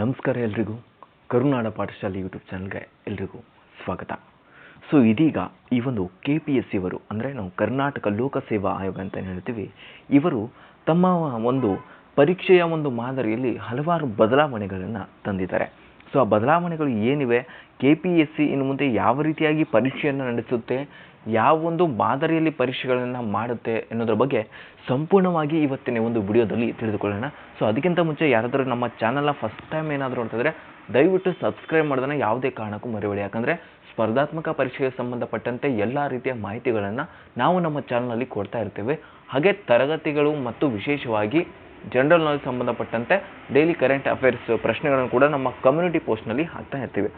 ನಮಸ್ಕಾರ ಎಲ್ರಿಗೂ. ಕರುನಾಡ ಪಾಠಶಾಲೆ ಯೂಟ್ಯೂಬ್ ಚಾನಲ್ಗೆ ಎಲ್ರಿಗೂ ಸ್ವಾಗತ. ಸೊ ಇದೀಗ ಈ ಒಂದು ಕೆ ಪಿ ಎಸ್ ಇವರು, ಅಂದರೆ ನಾವು ಕರ್ನಾಟಕ ಲೋಕಸೇವಾ ಆಯೋಗ ಅಂತ ಹೇಳ್ತೀವಿ, ಇವರು ತಮ್ಮ ಒಂದು ಪರೀಕ್ಷೆಯ ಒಂದು ಮಾದರಿಯಲ್ಲಿ ಹಲವಾರು ಬದಲಾವಣೆಗಳನ್ನು ತಂದಿದ್ದಾರೆ. ಸೊ ಆ ಬದಲಾವಣೆಗಳು ಏನಿವೆ? ಕೆ ಪಿ ಎಸ್ ಸಿ ಇನ್ನು ಮುಂದೆ ಯಾವ ರೀತಿಯಾಗಿ ಪರೀಕ್ಷೆಯನ್ನು ನಡೆಸುತ್ತೆ? ಯಾವ ಒಂದು ಮಾದರಿಯಲ್ಲಿ ಪರೀಕ್ಷೆಗಳನ್ನು ಮಾಡುತ್ತೆ ಅನ್ನೋದ್ರ ಬಗ್ಗೆ ಸಂಪೂರ್ಣವಾಗಿ ಇವತ್ತಿನ ಒಂದು ವಿಡಿಯೋದಲ್ಲಿ ತಿಳಿದುಕೊಳ್ಳೋಣ. ಸೊ ಅದಕ್ಕಿಂತ ಮುಂಚೆ ಯಾರಾದರೂ ನಮ್ಮ ಚಾನಲ್ನ ಫಸ್ಟ್ ಟೈಮ್ ಏನಾದರೂ ನೋಡ್ತಿದ್ರೆ, ದಯವಿಟ್ಟು ಸಬ್ಸ್ಕ್ರೈಬ್ ಮಾಡೋದನ್ನು ಯಾವುದೇ ಕಾರಣಕ್ಕೂ ಮರಿಬೇಡಿ. ಯಾಕಂದರೆ ಸ್ಪರ್ಧಾತ್ಮಕ ಪರೀಕ್ಷೆಗೆ ಸಂಬಂಧಪಟ್ಟಂತೆ ಎಲ್ಲ ರೀತಿಯ ಮಾಹಿತಿಗಳನ್ನು ನಾವು ನಮ್ಮ ಚಾನಲ್ನಲ್ಲಿ ಕೊಡ್ತಾ ಇರ್ತೇವೆ. ಹಾಗೆ ತರಗತಿಗಳು ಮತ್ತು ವಿಶೇಷವಾಗಿ ಜನರಲ್ ನಾಲೆಜ್ ಸಂಬಂಧಪಟ್ಟಂತೆ ಡೈಲಿ ಕರೆಂಟ್ ಅಫೇರ್ಸ್ ಪ್ರಶ್ನೆಗಳನ್ನು ಕೂಡ ನಮ್ಮ ಕಮ್ಯುನಿಟಿ ಪೋಸ್ಟ್ನಲ್ಲಿ ಹಾಕ್ತಾ ಇರ್ತೀವಿ.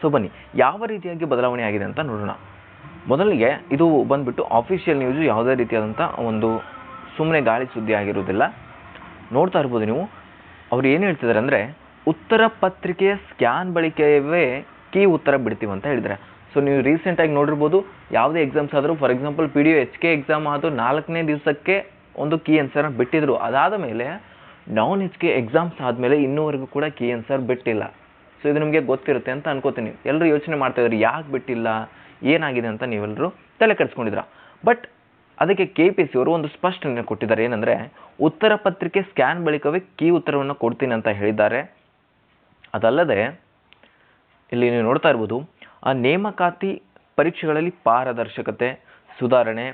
ಸೊ ಬನ್ನಿ, ಯಾವ ರೀತಿಯಾಗಿ ಬದಲಾವಣೆ ಆಗಿದೆ ಅಂತ ನೋಡೋಣ. ಮೊದಲಿಗೆ ಇದು ಬಂದ್ಬಿಟ್ಟು ಆಫಿಷಿಯಲ್ ನ್ಯೂಸು ಯಾವುದೇ ರೀತಿಯಾದಂಥ ಒಂದು ಸುಮ್ಮನೆ ಗಾಳಿ ಸುದ್ದಿ ಆಗಿರೋದಿಲ್ಲ ನೋಡ್ತಾ ಇರ್ಬೋದು ನೀವು. ಅವ್ರು ಏನು ಹೇಳ್ತಿದ್ದಾರೆ ಅಂದರೆ, ಉತ್ತರ ಪತ್ರಿಕೆಯ ಸ್ಕ್ಯಾನ್ ಬಳಿಕೆಯವೇ ಕೀ ಉತ್ತರ ಬಿಡ್ತೀವಿ ಅಂತ ಹೇಳಿದ್ದಾರೆ ಸೊ ನೀವು ರೀಸೆಂಟಾಗಿ ನೋಡಿರ್ಬೋದು, ಯಾವುದೇ ಎಕ್ಸಾಮ್ಸ್ ಆದರೂ for example P D H K exam ಆದರೂ ನಾಲ್ಕನೇ ದಿವಸಕ್ಕೆ ಒಂದು ಕೀ ಆನ್ಸರ್ನ ಬಿಟ್ಟಿದ್ರು. ಅದಾದ ಮೇಲೆ ನಾನ್ ಎಚ್ ಕೆ ಎಕ್ಸಾಮ್ಸ್ ಆದಮೇಲೆ ಇನ್ನೂವರೆಗೂ ಕೂಡ ಕೀ ಆನ್ಸರ್ ಬಿಟ್ಟಿಲ್ಲ. ಸೊ ಇದು ನಿಮಗೆ ಗೊತ್ತಿರುತ್ತೆ ಅಂತ ಅನ್ಕೋತೀನಿ. ಎಲ್ಲರೂ ಯೋಚನೆ ಮಾಡ್ತಾಯಿದ್ರು ಯಾಕೆ ಬಿಟ್ಟಿಲ್ಲ? ಏನಾಗಿದೆ ಅಂತ ನೀವೆಲ್ಲರೂ ತಲೆ ಕೆಡಿಸ್ಕೊಂಡಿದ್ರ ಬಟ್ ಅದಕ್ಕೆ ಕೆ ಪಿ ಸಿ ಅವರು ಒಂದು ಸ್ಪಷ್ಟನೆ ಕೊಟ್ಟಿದ್ದಾರೆ. ಏನಂದರೆ, ಉತ್ತರ ಪತ್ರಿಕೆ ಸ್ಕ್ಯಾನ್ ಬಳಿಕವೇ ಕೀ ಉತ್ತರವನ್ನು ಕೊಡ್ತೀನಿ ಅಂತ ಹೇಳಿದ್ದಾರೆ. ಅದಲ್ಲದೆ, ಇಲ್ಲಿ ನೀವು ನೋಡ್ತಾ ಇರ್ಬೋದು, ಆ ನೇಮಕಾತಿ ಪರೀಕ್ಷೆಗಳಲ್ಲಿ ಪಾರದರ್ಶಕತೆ, ಸುಧಾರಣೆ,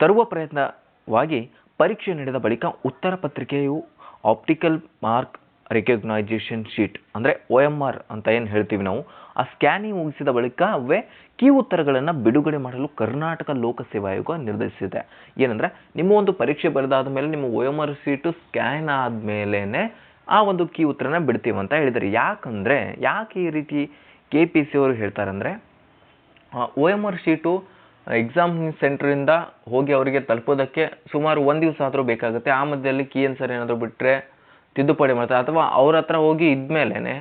ತರುವ ಪ್ರಯತ್ನವಾಗಿ ಪರೀಕ್ಷೆ ನಡೆದ ಬಳಿಕ ಉತ್ತರ ಪತ್ರಿಕೆಯು ಆಪ್ಟಿಕಲ್ ಮಾರ್ಕ್ ರೆಕಗ್ನೈಸೇಷನ್ ಶೀಟ್ ಅಂದರೆ ಒ ಎಂ ಆರ್ ಅಂತ ಏನು ಹೇಳ್ತೀವಿ ನಾವು, ಆ ಸ್ಕ್ಯಾನಿಂಗ್ ಮುಗಿಸಿದ ಬಳಿಕ ಅವೇ ಕೀ ಉತ್ತರಗಳನ್ನು ಬಿಡುಗಡೆ ಮಾಡಲು ಕರ್ನಾಟಕ ಲೋಕಸೇವಾ ಆಯೋಗ ನಿರ್ಧರಿಸಿದೆ. ಏನಂದರೆ, ನಿಮ್ಮ ಒಂದು ಪರೀಕ್ಷೆ ಬರೆದಾದ ಮೇಲೆ ನಿಮ್ಮ O M R sheet scan ಆದಮೇಲೇ ಆ ಒಂದು ಕೀ ಉತ್ತರನ ಬಿಡ್ತೀವಿ ಅಂತ ಹೇಳಿದ್ದಾರೆ ಯಾಕಂದರೆ, ಯಾಕೆ ಈ ರೀತಿ ಕೆ ಪಿ ಸಿ ಅವರು ಹೇಳ್ತಾರಂದರೆ O M R sheet exam ಸೆಂಟ್ರಿಂದ ಹೋಗಿ ಅವರಿಗೆ ತಲುಪೋದಕ್ಕೆ ಸುಮಾರು ಒಂದು ದಿವಸ ಆದರೂ ಬೇಕಾಗುತ್ತೆ. ಆ ಮಧ್ಯದಲ್ಲಿ ಕೀ ಆನ್ಸರ್ ಏನಾದರೂ ಬಿಟ್ಟರೆ ತಿದ್ದುಪಡಿ ಮಾಡ್ತಾರೆ ಅಥವಾ ಅವ್ರ ಹತ್ರ ಹೋಗಿ ಇದ್ಮೇಲೆ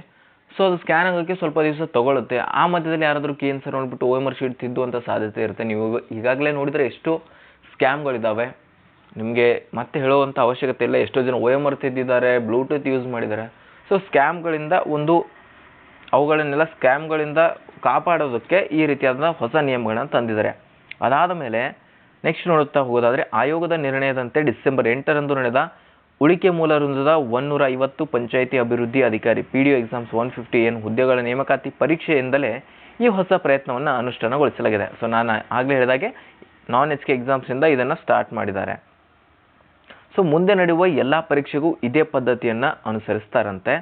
ಸೊ ಅದು ಸ್ಕ್ಯಾನ್ ಆಗೋಕ್ಕೆ ಸ್ವಲ್ಪ ದಿವಸ ತಗೊಳ್ಳುತ್ತೆ ಆ ಮಧ್ಯದಲ್ಲಿ ಯಾರಾದರೂ ಆನ್ಸರ್ ನೋಡ್ಬಿಟ್ಟು ಒ ಎಂ ಆರ್ ಶೀಟ್ ತಿದ್ದುವಂಥ ಸಾಧ್ಯತೆ ಇರುತ್ತೆ. ನೀವು ಈಗಾಗಲೇ ನೋಡಿದರೆ ಎಷ್ಟು ಸ್ಕ್ಯಾಮ್ಗಳಿದ್ದಾವೆ ನಿಮಗೆ ಮತ್ತೆ ಹೇಳುವಂಥ ಅವಶ್ಯಕತೆ ಇಲ್ಲ. ಎಷ್ಟೋ ಜನ ಓ ಎಂ ಆರ್ ತಿದ್ದಿದ್ದಾರೆ ಬ್ಲೂಟೂತ್ ಯೂಸ್ ಮಾಡಿದ್ದಾರೆ. ಸೊ ಸ್ಕ್ಯಾಮ್ಗಳಿಂದ ಒಂದು ಅವುಗಳನ್ನೆಲ್ಲ ಸ್ಕ್ಯಾಮ್ಗಳಿಂದ ಕಾಪಾಡೋದಕ್ಕೆ ಈ ರೀತಿಯಾದ ಹೊಸ ನಿಯಮಗಳನ್ನು ತಂದಿದ್ದಾರೆ. ಅದಾದ ಮೇಲೆ ನೆಕ್ಸ್ಟ್ ನೋಡುತ್ತಾ ಹೋಗೋದಾದರೆ ಆಯೋಗದ ನಿರ್ಣಯದಂತೆ ಡಿಸೆಂಬರ್ ಎಂಟರಂದು ನಡೆದ ಉಳಿಕೆ ಮೂಲ ವೃಂದದ ಒನ್ನೂರ ಐವತ್ತು ಪಂಚಾಯಿತಿ ಅಭಿವೃದ್ಧಿ ಅಧಿಕಾರಿ P D O exams one fifty N ಹುದ್ದೆಗಳ ನೇಮಕಾತಿ ಪರೀಕ್ಷೆಯಿಂದಲೇ ಈ ಹೊಸ ಪ್ರಯತ್ನವನ್ನು ಅನುಷ್ಠಾನಗೊಳಿಸಲಾಗಿದೆ. ಸೊ ನಾನು ಆಗಲೇ ಹೇಳಿದಾಗೆ ನಾನ್ ಎಚ್ ಕೆ ಎಕ್ಸಾಮ್ಸಿಂದ ಇದನ್ನು ಸ್ಟಾರ್ಟ್ ಮಾಡಿದ್ದಾರೆ. ಸೊ ಮುಂದೆ ನಡೆಯುವ ಎಲ್ಲ ಪರೀಕ್ಷೆಗೂ ಇದೇ ಪದ್ಧತಿಯನ್ನು ಅನುಸರಿಸ್ತಾರಂತೆ.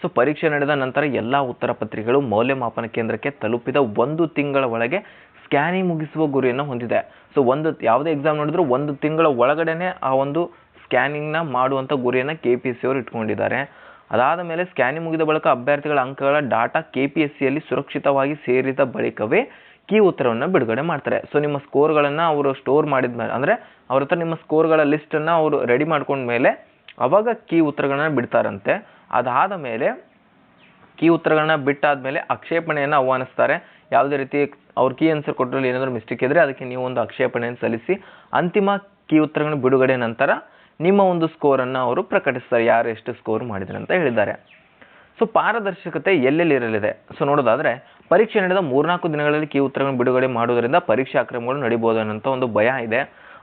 ಸೊ ಪರೀಕ್ಷೆ ನಡೆದ ನಂತರ ಎಲ್ಲ ಉತ್ತರ ಪತ್ರಿಕೆಗಳು ಮೌಲ್ಯಮಾಪನ ಕೇಂದ್ರಕ್ಕೆ ತಲುಪಿದ ಒಂದು ತಿಂಗಳ ಒಳಗೆ ಸ್ಕ್ಯಾನಿಂಗ್ ಮುಗಿಸುವ ಗುರಿಯನ್ನು ಹೊಂದಿದೆ. ಸೊ ಒಂದು, ಯಾವುದೇ ಎಕ್ಸಾಮ್ ನೋಡಿದ್ರು ಒಂದು ತಿಂಗಳ ಒಳಗಡೆನೆ ಆ ಒಂದು ಸ್ಕ್ಯಾನಿಂಗ್ನ ಮಾಡುವಂಥ ಗುರಿಯನ್ನು ಕೆ ಪಿ ಎಸ್ ಸಿಯವರು ಇಟ್ಕೊಂಡಿದ್ದಾರೆ. ಅದಾದ ಮೇಲೆ ಸ್ಕ್ಯಾನಿಂಗ್ ಮುಗಿದ ಬಳಿಕ ಅಭ್ಯರ್ಥಿಗಳ ಅಂಕಗಳ ಡಾಟಾ ಕೆ ಪಿ ಎಸ್ ಸಿಯಲ್ಲಿ ಸುರಕ್ಷಿತವಾಗಿ ಸೇರಿದ ಬಳಿಕವೇ ಕೀ ಉತ್ತರವನ್ನು ಬಿಡುಗಡೆ ಮಾಡ್ತಾರೆ. ಸೊ ನಿಮ್ಮ ಸ್ಕೋರ್ಗಳನ್ನು ಅವರು ಸ್ಟೋರ್ ಮಾಡಿದ ಮೇಲೆ ಅಂದರೆ ಅವ್ರ ಹತ್ರ ನಿಮ್ಮ ಸ್ಕೋರ್ಗಳ ಲಿಸ್ಟನ್ನು ಅವರು ರೆಡಿ ಮಾಡ್ಕೊಂಡ ಮೇಲೆ ಅವಾಗ ಕೀ ಉತ್ತರಗಳನ್ನು ಬಿಡ್ತಾರಂತೆ. ಅದಾದ ಮೇಲೆ ಕೀ ಉತ್ತರಗಳನ್ನ ಬಿಟ್ಟಾದ ಮೇಲೆ ಆಕ್ಷೇಪಣೆಯನ್ನು ಆಹ್ವಾನಿಸ್ತಾರೆ. ಯಾವುದೇ ರೀತಿ ಅವ್ರ ಕೀ ಆನ್ಸರ್ ಕೊಟ್ಟರಲ್ಲಿ ಏನಾದರೂ ಮಿಸ್ಟೇಕ್ ಇದ್ದರೆ ಅದಕ್ಕೆ ನೀವು ಒಂದು ಆಕ್ಷೇಪಣೆಯನ್ನು ಸಲ್ಲಿಸಿ ಅಂತಿಮ ಕೀ ಉತ್ತರಗಳನ್ನು ಬಿಡುಗಡೆ ನಂತರ ನಿಮ್ಮ ಒಂದು ಸ್ಕೋರನ್ನು ಅವರು ಪ್ರಕಟಿಸ್ತಾರೆ. ಯಾರು ಎಷ್ಟು ಸ್ಕೋರ್ ಮಾಡಿದ್ರು ಅಂತ ಹೇಳಿದ್ದಾರೆ. ಸೊ ಪಾರದರ್ಶಕತೆ ಎಲ್ಲೆಲ್ಲಿರಲಿದೆ ಸೊ ನೋಡೋದಾದರೆ, ಪರೀಕ್ಷೆ ನಡೆದ ಮೂರ್ನಾಲ್ಕು ದಿನಗಳಲ್ಲಿ ಕೀ ಉತ್ತರಗಳನ್ನು ಬಿಡುಗಡೆ ಮಾಡುವುದರಿಂದ ಪರೀಕ್ಷಾ ಅಕ್ರಮಗಳು ನಡೀಬೋದು ಅನ್ನೋಂಥ ಒಂದು ಭಯ ಇದೆ.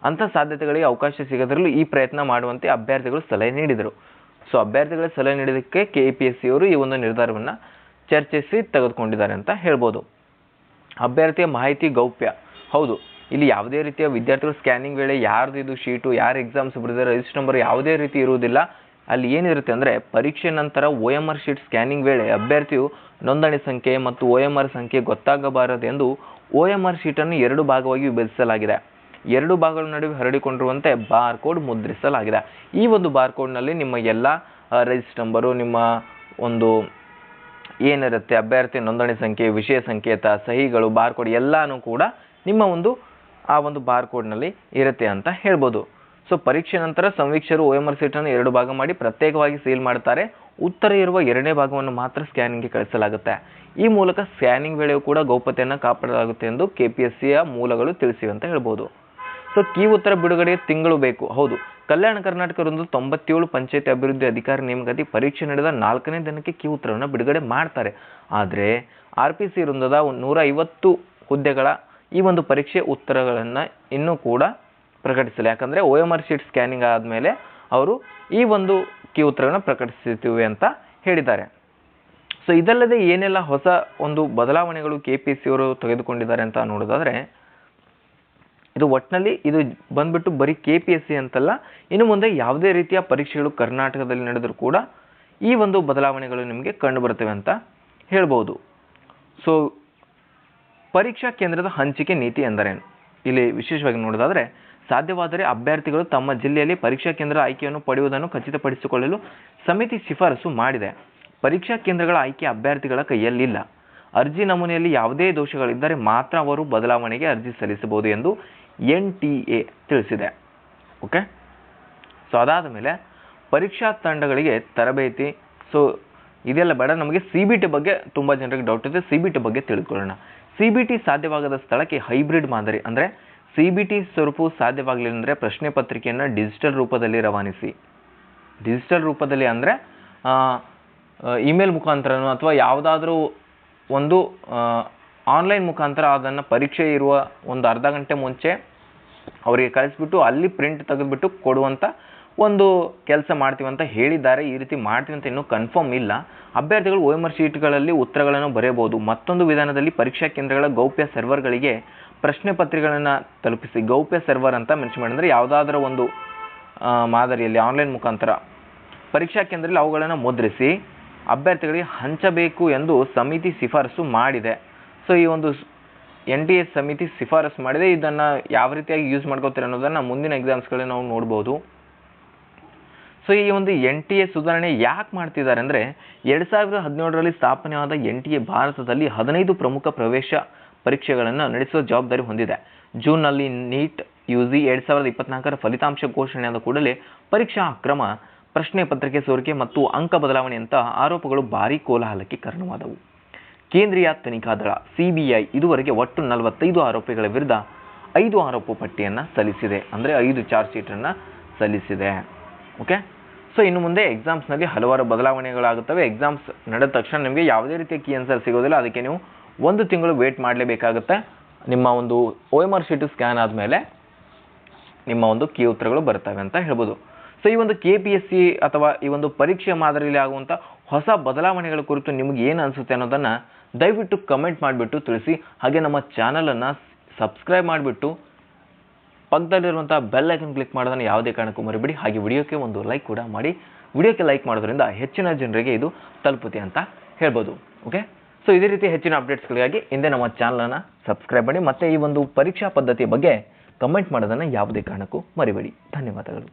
ಅಂಥ ಸಾಧ್ಯತೆಗಳಿಗೆ ಅವಕಾಶ ಸಿಗದಿರಲು ಈ ಪ್ರಯತ್ನ ಮಾಡುವಂತೆ ಅಭ್ಯರ್ಥಿಗಳು ಸಲಹೆ ನೀಡಿದರು. ಸೊ ಅಭ್ಯರ್ಥಿಗಳ ಸಲಹೆ ನೀಡಿದ್ದಕ್ಕೆ ಕೆ ಪಿ ಎಸ್ ಸಿ ಅವರು ಈ ಒಂದು ನಿರ್ಧಾರವನ್ನು ಚರ್ಚಿಸಿ ತೆಗೆದುಕೊಂಡಿದ್ದಾರೆ ಅಂತ ಹೇಳ್ಬೋದು. ಅಭ್ಯರ್ಥಿಯ ಮಾಹಿತಿ ಗೌಪ್ಯ. ಹೌದು ಇಲ್ಲಿ ಯಾವುದೇ ರೀತಿಯ ವಿದ್ಯಾರ್ಥಿಗಳು ಸ್ಕ್ಯಾನಿಂಗ್ ವೇಳೆ ಯಾರ್ದು ಇದು ಶೀಟು, ಯಾರು ಎಕ್ಸಾಮ್ಸ್ ಬರೆದಿದ್ದಾರೆ ರಿಜಿಸ್ಟರ್ ನಂಬರ್ ಯಾವುದೇ ರೀತಿ ಇರುವುದಿಲ್ಲ. ಅಲ್ಲಿ ಏನಿರುತ್ತೆ ಅಂದರೆ ಪರೀಕ್ಷೆ ನಂತರ O M R sheet scanning ವೇಳೆ ಅಭ್ಯರ್ಥಿಯು ನೋಂದಣಿ ಸಂಖ್ಯೆ ಮತ್ತು ಒ ಎಂ ಆರ್ ಸಂಖ್ಯೆ ಗೊತ್ತಾಗಬಾರದೆಂದು ಒ ಎಂ ಆರ್ ಶೀಟನ್ನು ಎರಡು ಭಾಗವಾಗಿ ವಿಭಜಿಸಲಾಗಿದೆ. ಎರಡು ಭಾಗಗಳ ನಡುವೆ ಹರಡಿಕೊಂಡಿರುವಂತೆ ಬಾರ್ ಕೋಡ್ ಮುದ್ರಿಸಲಾಗಿದೆ. ಈ ಒಂದು ಬಾರ್ ಕೋಡ್ನಲ್ಲಿ ನಿಮ್ಮ ಎಲ್ಲ ರಿಜಿಸ್ಟರ್ ನಂಬರು ನಿಮ್ಮ ಒಂದು ಏನಿರುತ್ತೆ, ಅಭ್ಯರ್ಥಿ ನೋಂದಣಿ ಸಂಖ್ಯೆ, ವಿಷಯ ಸಂಕೇತ, ಸಹಿಗಳು, ಬಾರ್ ಕೋಡ್ ಎಲ್ಲನೂ ಕೂಡ ನಿಮ್ಮ ಒಂದು ಆ ಒಂದು ಬಾರ್ ಕೋಡ್ನಲ್ಲಿ ಇರುತ್ತೆ ಅಂತ ಹೇಳ್ಬೋದು. ಸೊ ಪರೀಕ್ಷೆ ನಂತರ ಸಂವೀಕ್ಷರು ಓ ಎಂ ಆರ್ ಸೀಟನ್ನು ಎರಡು ಭಾಗ ಮಾಡಿ ಪ್ರತ್ಯೇಕವಾಗಿ ಸೀಲ್ ಮಾಡ್ತಾರೆ. ಉತ್ತರ ಇರುವ ಎರಡನೇ ಭಾಗವನ್ನು ಮಾತ್ರ ಸ್ಕ್ಯಾನಿಂಗ್ಗೆ ಕಳಿಸಲಾಗುತ್ತೆ. ಈ ಮೂಲಕ ಸ್ಕ್ಯಾನಿಂಗ್ ವೇಳೆಯೂ ಕೂಡ ಗೌಪ್ಯತೆಯನ್ನು ಕಾಪಾಡಲಾಗುತ್ತೆ ಎಂದು ಕೆ ಪಿ ಎಸ್ ಸಿಯ ಮೂಲಗಳು ತಿಳಿಸಿವೆ ಅಂತ ಹೇಳ್ಬೋದು. ಸೊ ಕೀ ಉತ್ತರ ಬಿಡುಗಡೆಗೆ ತಿಂಗಳು ಬೇಕು. ಹೌದು. ಕಲ್ಯಾಣ ಕರ್ನಾಟಕದೊಂದು ತೊಂಬತ್ತೇಳು ಪಂಚಾಯತಿ ಅಭಿವೃದ್ಧಿ ಅಧಿಕಾರಿ ನೇಮಕಾತಿ ಪರೀಕ್ಷೆ ನಡೆದ ನಾಲ್ಕನೇ ದಿನಕ್ಕೆ ಕೀ ಉತ್ತರವನ್ನು ಬಿಡುಗಡೆ ಮಾಡ್ತಾರೆ. ಆದರೆ ಆರ್ ಪಿ ಸಿ ವೃಂದದ ನೂರ ಐವತ್ತು ಹುದ್ದೆಗಳ ಈ ಒಂದು ಪರೀಕ್ಷೆ ಉತ್ತರಗಳನ್ನು ಇನ್ನೂ ಕೂಡ ಪ್ರಕಟಿಸಿಲ್ಲ ಯಾಕಂದರೆ O M R sheet scanning ಆದಮೇಲೆ ಅವರು ಈ ಒಂದು ಕೀ ಉತ್ತರಗಳನ್ನು ಪ್ರಕಟಿಸ್ತೀವಿ ಅಂತ ಹೇಳಿದ್ದಾರೆ. ಸೊ ಇದಲ್ಲದೆ ಏನೆಲ್ಲ ಹೊಸ ಒಂದು ಬದಲಾವಣೆಗಳು ಕೆ ಪಿ ಸಿ ಅವರು ತೆಗೆದುಕೊಂಡಿದ್ದಾರೆ ಅಂತ ನೋಡೋದಾದರೆ, ಇದು ಒಟ್ಟಿನಲ್ಲಿ ಇದು ಬಂದ್ಬಿಟ್ಟು ಬರೀ ಕೆ ಪಿ ಎಸ್ ಸಿ ಅಂತಲ್ಲ, ಇನ್ನು ಮುಂದೆ ಯಾವುದೇ ರೀತಿಯ ಪರೀಕ್ಷೆಗಳು ಕರ್ನಾಟಕದಲ್ಲಿ ನಡೆದರೂ ಕೂಡ ಈ ಒಂದು ಬದಲಾವಣೆಗಳು ನಿಮಗೆ ಕಂಡು ಬರ್ತವೆ ಅಂತ ಹೇಳ್ಬೋದು. ಸೊ ಪರೀಕ್ಷಾ ಕೇಂದ್ರದ ಹಂಚಿಕೆ ನೀತಿ ಎಂದರೇನು? ಇಲ್ಲಿ ವಿಶೇಷವಾಗಿ ನೋಡೋದಾದರೆ, ಸಾಧ್ಯವಾದರೆ ಅಭ್ಯರ್ಥಿಗಳು ತಮ್ಮ ಜಿಲ್ಲೆಯಲ್ಲಿ ಪರೀಕ್ಷಾ ಕೇಂದ್ರ ಆಯ್ಕೆಯನ್ನು ಪಡೆಯುವುದನ್ನು ಖಚಿತಪಡಿಸಿಕೊಳ್ಳಲು ಸಮಿತಿ ಶಿಫಾರಸು ಮಾಡಿದೆ. ಪರೀಕ್ಷಾ ಕೇಂದ್ರಗಳ ಆಯ್ಕೆ ಅಭ್ಯರ್ಥಿಗಳ ಕೈಯಲ್ಲಿಲ್ಲ. ಅರ್ಜಿ ನಮೂನೆಯಲ್ಲಿ ಯಾವುದೇ ದೋಷಗಳಿದ್ದರೆ ಮಾತ್ರ ಅವರು ಬದಲಾವಣೆಗೆ ಅರ್ಜಿ ಸಲ್ಲಿಸಬಹುದು ಎಂದು ಎನ್ ಟಿ ಎ ತಿಳಿಸಿದೆ. ಓಕೆ? ಸೊ ಅದಾದ ಮೇಲೆ ಪರೀಕ್ಷಾ ತಂಡಗಳಿಗೆ ತರಬೇತಿ. ಸೊ ಇದೆಲ್ಲ ಬೇಡ. ನಮಗೆ ಸಿ ಬಿ ಟಿ ಬಗ್ಗೆ ತುಂಬ ಜನರಿಗೆ ಡೌಟ್ ಇದೆ ಸಿ ಬಿ ಟಿ ಬಗ್ಗೆ ತಿಳ್ಕೊಳ್ಳೋಣ ಸಿ ಬಿ ಟಿ ಸಾಧ್ಯವಾಗದ ಸ್ಥಳಕ್ಕೆ ಹೈಬ್ರಿಡ್ ಮಾದರಿ, ಅಂದರೆ ಸಿ ಬಿ ಟಿ ಸ್ವರೂಪವು ಸಾಧ್ಯವಾಗಲಿಲ್ಲ ಅಂದರೆ ಪ್ರಶ್ನೆ ಪತ್ರಿಕೆಯನ್ನು ಡಿಜಿಟಲ್ ರೂಪದಲ್ಲಿ ರವಾನಿಸಿ. ಡಿಜಿಟಲ್ ರೂಪದಲ್ಲಿ ಅಂದರೆ ಇಮೇಲ್ ಮುಖಾಂತರನೋ ಅಥವಾ ಯಾವುದಾದ್ರೂ ಒಂದು ಆನ್ಲೈನ್ ಮುಖಾಂತರ ಅದನ್ನು ಪರೀಕ್ಷೆ ಇರುವ ಒಂದು ಅರ್ಧ ಗಂಟೆ ಮುಂಚೆ ಅವರಿಗೆ ಕಳಿಸ್ಬಿಟ್ಟು ಅಲ್ಲಿ ಪ್ರಿಂಟ್ ತೆಗೆದುಬಿಟ್ಟು ಕೊಡುವಂಥ ಒಂದು ಕೆಲಸ ಮಾಡ್ತೀವಿ ಅಂತ ಹೇಳಿದ್ದಾರೆ, ಈ ರೀತಿ ಮಾಡ್ತೀವಿ ಅಂತ ಇನ್ನೂ ಕನ್ಫರ್ಮ್ ಇಲ್ಲ. ಅಭ್ಯರ್ಥಿಗಳು ಒ ಎಂ ಆರ್ ಶೀಟ್ಗಳಲ್ಲಿ ಉತ್ತರಗಳನ್ನು ಬರೆಯಬಹುದು. ಮತ್ತೊಂದು ವಿಧಾನದಲ್ಲಿ ಪರೀಕ್ಷಾ ಕೇಂದ್ರಗಳ ಗೌಪ್ಯ ಸರ್ವರ್ಗಳಿಗೆ ಪ್ರಶ್ನೆ ಪತ್ರಿಕೆಗಳನ್ನು ತಲುಪಿಸಿ. ಗೌಪ್ಯ ಸರ್ವರ್ ಅಂತ ಮೆನ್ಷನ್ ಮಾಡಿದರೆ ಯಾವುದಾದ್ರೂ ಒಂದು ಮಾದರಿಯಲ್ಲಿ ಆನ್ಲೈನ್ ಮುಖಾಂತರ ಪರೀಕ್ಷಾ ಕೇಂದ್ರದಲ್ಲಿ ಅವುಗಳನ್ನು ಮುದ್ರಿಸಿ ಅಭ್ಯರ್ಥಿಗಳಿಗೆ ಹಂಚಬೇಕು ಎಂದು ಸಮಿತಿ ಶಿಫಾರಸು ಮಾಡಿದೆ. ಸೊ ಈ ಒಂದು ಎನ್ ಡಿ ಎಸ್ ಸಮಿತಿ ಶಿಫಾರಸು ಮಾಡಿದೆ. ಇದನ್ನು ಯಾವ ರೀತಿಯಾಗಿ ಯೂಸ್ ಮಾಡ್ಕೋತಾರೆ ಅನ್ನೋದನ್ನು ಮುಂದಿನ ಎಕ್ಸಾಮ್ಸ್ಗಳಲ್ಲಿ ನಾವು ನೋಡ್ಬೋದು. ಸೊ ಈ ಒಂದು ಎನ್ ಟಿ ಎ ಸುಧಾರಣೆ ಯಾಕೆ ಮಾಡ್ತಿದ್ದಾರೆ ಅಂದರೆ ಎರಡು ಸಾವಿರದ ಹದಿನೇಳರಲ್ಲಿ ಸ್ಥಾಪನೆಯಾದ ಎನ್ ಟಿ ಎ ಭಾರತದಲ್ಲಿ ಹದಿನೈದು ಪ್ರಮುಖ ಪ್ರವೇಶ ಪರೀಕ್ಷೆಗಳನ್ನು ನಡೆಸುವ ಜವಾಬ್ದಾರಿ ಹೊಂದಿದೆ. ಜೂನ್ನಲ್ಲಿ ನೀಟ್ ಯು ಜಿ ಎರಡು ಸಾವಿರದ ಇಪ್ಪತ್ನಾಲ್ಕರ ಫಲಿತಾಂಶ ಘೋಷಣೆಯಾದ ಕೂಡಲೇ ಪರೀಕ್ಷಾ ಅಕ್ರಮ, ಪ್ರಶ್ನೆ ಪತ್ರಿಕೆ ಸೋರಿಕೆ ಮತ್ತು ಅಂಕ ಬದಲಾವಣೆಯಂತಹ ಆರೋಪಗಳು ಭಾರೀ ಕೋಲಾಹಲಕ್ಕೆ ಕಾರಣವಾದವು. ಕೇಂದ್ರೀಯ ತನಿಖಾ ದಳ ಸಿಬಿಐ ಇದುವರೆಗೆ ಒಟ್ಟು ನಲವತ್ತೈದು ಆರೋಪಿಗಳ ವಿರುದ್ಧ ಐದು ಆರೋಪ ಪಟ್ಟಿಯನ್ನು ಸಲ್ಲಿಸಿದೆ. ಅಂದರೆ ಐದು ಚಾರ್ಜ್ ಶೀಟನ್ನು ಸಲ್ಲಿಸಿದೆ. ಓಕೆ ಸೊ ಇನ್ನು ಮುಂದೆ ಎಕ್ಸಾಮ್ಸ್ನಲ್ಲಿ ಹಲವಾರು ಬದಲಾವಣೆಗಳಾಗುತ್ತವೆ. ಎಕ್ಸಾಮ್ಸ್ ನಡೆದ ತಕ್ಷಣ ನಿಮಗೆ ಯಾವುದೇ ರೀತಿಯ ಕೀ ಆನ್ಸರ್ ಸಿಗೋದಿಲ್ಲ. ಅದಕ್ಕೆ ನೀವು ಒಂದು ತಿಂಗಳು ವೇಟ್ ಮಾಡಲೇಬೇಕಾಗುತ್ತೆ. ನಿಮ್ಮ ಒಂದು O M R sheet scan ಆದಮೇಲೆ ನಿಮ್ಮ ಒಂದು ಕೀ ಉತ್ತರಗಳು ಬರ್ತವೆ ಅಂತ ಹೇಳ್ಬೋದು. ಸೊ ಈ ಒಂದು ಕೆ ಪಿ ಎಸ್ ಸಿ ಅಥವಾ ಈ ಒಂದು ಪರೀಕ್ಷೆ ಮಾದರಿಯಲ್ಲಿ ಆಗುವಂಥ ಹೊಸ ಬದಲಾವಣೆಗಳ ಕುರಿತು ನಿಮಗೆ ಏನು ಅನಿಸುತ್ತೆ ಅನ್ನೋದನ್ನು ದಯವಿಟ್ಟು ಕಮೆಂಟ್ ಮಾಡಿಬಿಟ್ಟು ತಿಳಿಸಿ. ಹಾಗೆ ನಮ್ಮ ಚಾನಲನ್ನು ಸಬ್ಸ್ಕ್ರೈಬ್ ಮಾಡಿಬಿಟ್ಟು ಪಕ್ಕದಲ್ಲಿರುವಂಥ ಬೆಲ್ ಐಕನ್ ಕ್ಲಿಕ್ ಮಾಡೋದನ್ನು ಯಾವುದೇ ಕಾರಣಕ್ಕೂ ಮರಿಬೇಡಿ. ಹಾಗೆ ವಿಡಿಯೋಕ್ಕೆ ಒಂದು ಲೈಕ್ ಕೂಡ ಮಾಡಿ. ವಿಡಿಯೋಕ್ಕೆ ಲೈಕ್ ಮಾಡೋದ್ರಿಂದ ಹೆಚ್ಚಿನ ಜನರಿಗೆ ಇದು ತಲುಪುತ್ತೆ ಅಂತ ಹೇಳ್ಬೋದು. ಓಕೆ ಸೊ ಇದೇ ರೀತಿ ಹೆಚ್ಚಿನ ಅಪ್ಡೇಟ್ಸ್ಗಳಿಗಾಗಿ ಹಿಂದೆ ನಮ್ಮ ಚಾನಲನ್ನು ಸಬ್ಸ್ಕ್ರೈಬ್ ಮಾಡಿ, ಮತ್ತು ಈ ಒಂದು ಪರೀಕ್ಷಾ ಪದ್ಧತಿಯ ಬಗ್ಗೆ ಕಮೆಂಟ್ ಮಾಡೋದನ್ನು ಯಾವುದೇ ಕಾರಣಕ್ಕೂ ಮರಿಬೇಡಿ. ಧನ್ಯವಾದಗಳು.